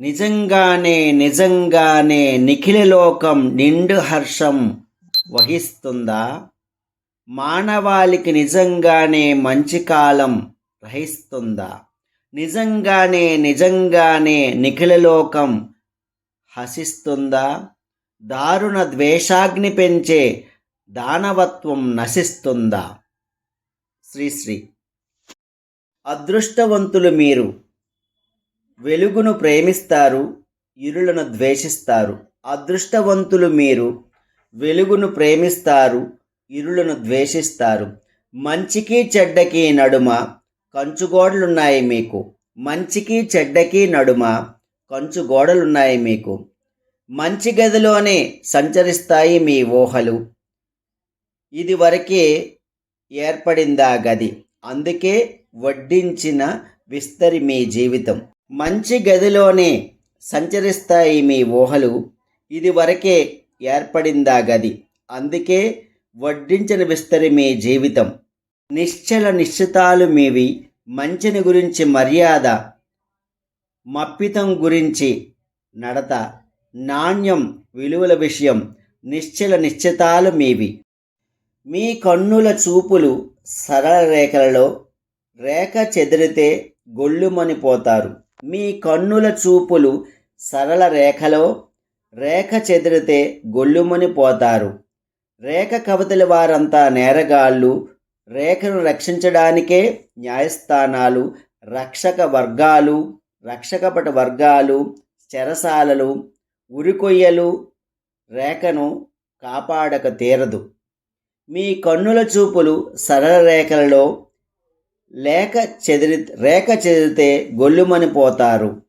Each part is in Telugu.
నిజంగానే నిజంగానే నిఖిలలోకం నిండు హర్షం వహిస్తుందా? మానవాళికి నిజంగానే మంచి కాలం రహిస్తుందా? నిజంగానే నిజంగానే నిఖిలలోకం హసిస్తుందా? దారుణ ద్వేషాగ్ని పెంచే దానవత్వం నశిస్తుందా? శ్రీశ్రీ అదృష్టవంతులు మీరు. వెలుగును ప్రేమిస్తారు ఇరులను ద్వేషిస్తారు. అదృష్టవంతులు మీరు. వెలుగును ప్రేమిస్తారు ఇరులను ద్వేషిస్తారు. మంచికి చెడ్డకి నడుమ కంచుగోడలున్నాయి మీకు. మంచికి చెడ్డకి నడుమ కంచుగోడలున్నాయి మీకు. మంచి గదిలోనే సంచరిస్తాయి మీ ఊహలు. ఇది వరకే ఏర్పడిందా గది? అందుకే వడ్డించిన విస్తరి మీ జీవితం. మంచి గదిలోనే సంచరిస్తాయి మీ ఊహలు. ఇదివరకే ఏర్పడిందా గది. అందుకే వడ్డించిన విస్తరి మీ జీవితం. నిశ్చల నిశ్చితాలు మీవి. మంచిని గురించి మర్యాద మప్పితం గురించి నడత నాణ్యం విలువల విషయం నిశ్చల నిశ్చితాలు మీవి. మీ కన్నుల చూపులు సరళ రేఖలలో రేఖ చెదిరితే గొల్లుమని పోతారు. మీ కన్నుల చూపులు సరళ రేఖలో రేఖ చెదిరితే గొల్లుమని పోతారు. రేఖ కవతలి వారంతా నేరగాళ్ళు రేఖను రక్షించడానికే న్యాయస్థానాలు రక్షక వర్గాలు రక్షకపట వర్గాలు చెరసాలలు ఉరికొయ్యలు రేఖను కాపాడక తీరదు. మీ కన్నుల చూపులు సరళ రేఖలలో లేక చెదిరి రేఖ చెదిరితే గొల్లుమని పోతారు.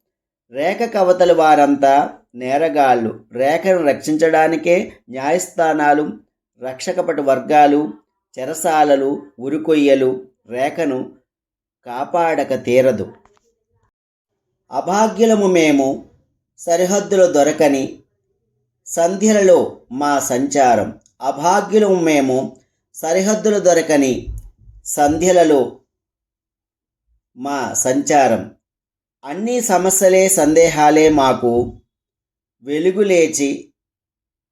రేఖ కవతల వారంతా నేరగాళ్ళు. రేఖను రక్షించడానికే న్యాయస్థానాలు రక్షకపటి వర్గాలు చెరసాలలు ఉరికొయ్యలు రేఖను కాపాడక తీరదు. అభాగ్యులము మేము సరిహద్దులు దొరకని సంధ్యలలో మా సంచారం. అభాగ్యులము మేము సరిహద్దులు దొరకని సంధ్యలలో మా సంచారం. అన్ని సమస్యలే సందేహాలే మాకు వెలుగు లేచి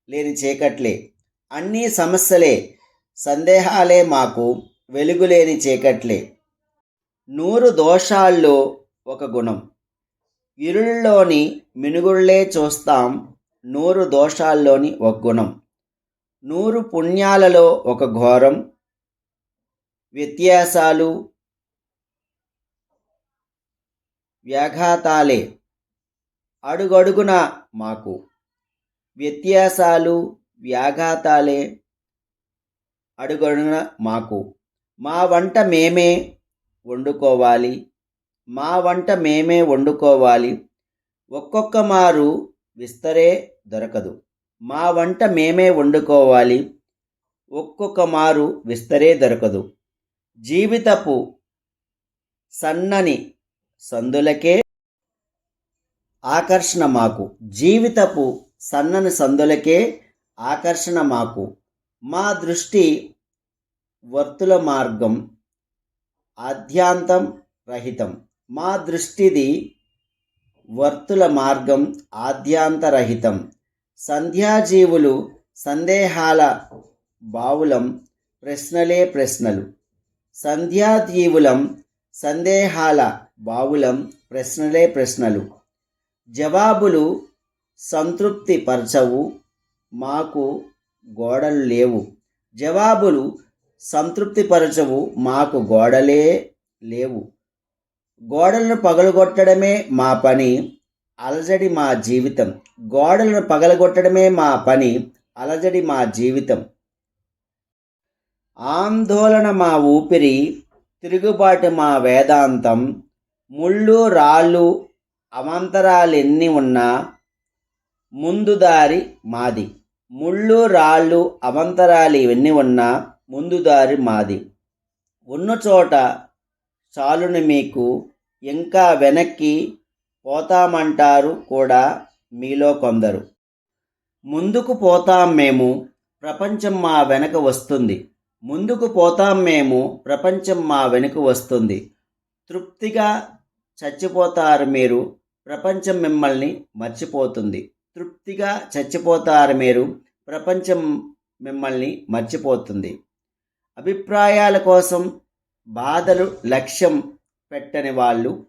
లేని చీకట్లే. అన్ని సమస్యలే సందేహాలే మాకు వెలుగులేని చీకట్లే. నూరు దోషాల్లో ఒక గుణం. ఇరుళ్ళలోని మినుగుళ్ళే చూస్తాం నూరు దోషాల్లోని ఒక గుణం. నూరు పుణ్యాలలో ఒక ఘోరం. వ్యత్యాసాలు వ్యాఘాతాలే. అడుగడుగున మాకు వ్యత్యాసాలు వ్యాఘాతాలే. అడుగడుగున మాకు. మా వంట మేమే వండుకోవాలి. మా వంట మేమే వండుకోవాలి. ఒక్కొక్క మారు విస్తరే దొరకదు. మా వంట మేమే వండుకోవాలి. ఒక్కొక్క మారు విస్తరే దొరకదు. జీవితపు సన్నని సందులకే ఆకర్షణ మాకు జీవితపు సన్నని సందులకే ఆకర్షణ మాకు మా దృష్టి వర్తుల మార్గం ఆద్యాంతం రహితం. మా దృష్టిది వర్తుల మార్గం ఆద్యాంతరహితం సంధ్యాజీవులు సందేహాల బావులం ప్రశ్నలే ప్రశ్నలు. సంధ్యాజీవులం సందేహాల బావులం ప్రశ్నలే ప్రశ్నలు. జవాబులు సంతృప్తి పరచవు మాకు గోడలు లేవు. జవాబులు సంతృప్తిపరచవు మాకు గోడలే లేవు. గోడలను పగలగొట్టడమే మా పని అలజడి మా జీవితం. గోడలను పగలగొట్టడమే మా పని అలజడి మా జీవితం. ఆందోళన మా ఊపిరి తిరుగుబాటు మా వేదాంతం. ముళ్ళు రాళ్ళు అవాంతరాలెన్ని ఉన్నా ముందు దారి మాది. ముళ్ళు రాళ్ళు అవంతరాలు ఇవన్నీ ఉన్నా ముందు దారి మాది. ఉన్న చోట చాలుని మీకు ఇంకా వెనక్కి పోతామంటారు కూడా మీలో కొందరు. ముందుకు పోతాం మేము ప్రపంచం మా వెనక వస్తుంది. ముందుకు పోతాం మేము ప్రపంచం మా వెనుక వస్తుంది. తృప్తిగా చచ్చిపోతారు మీరు ప్రపంచం మిమ్మల్ని మర్చిపోతుంది. తృప్తిగా చచ్చిపోతారు మీరు ప్రపంచం మిమ్మల్ని మర్చిపోతుంది. అభిప్రాయాల కోసం బాధలు లక్ష్యం పెట్టని వాళ్ళు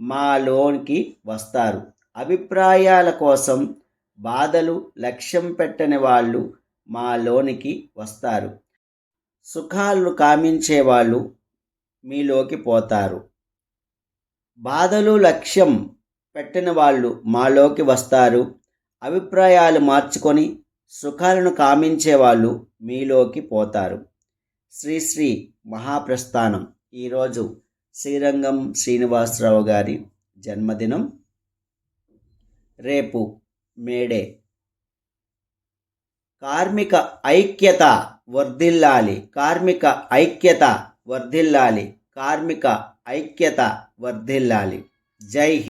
మాలోనికి వస్తారు. అభిప్రాయాల కోసం బాధలు లక్ష్యం పెట్టని వాళ్ళు మాలోనికి వస్తారు. సుఖాలను కామించే వాళ్ళు మీలోకి పోతారు. బాధలు లక్ష్యం పెట్టిన వాళ్ళు మాలోకి వస్తారు. అభిప్రాయాలు మార్చుకొని సుఖాలను కామించే వాళ్ళు మీలోకి పోతారు. శ్రీశ్రీ మహాప్రస్థానం. ఈరోజు శ్రీరంగం శ్రీనివాసరావు గారి జన్మదినం. రేపు మేడే కార్మిక ఐక్యత వర్ధిల్లాలి కార్మిక ఐక్యత వర్ధిల్లాలి కార్మిక ఐక్యత వర్ధిల్లాలి జై హింద్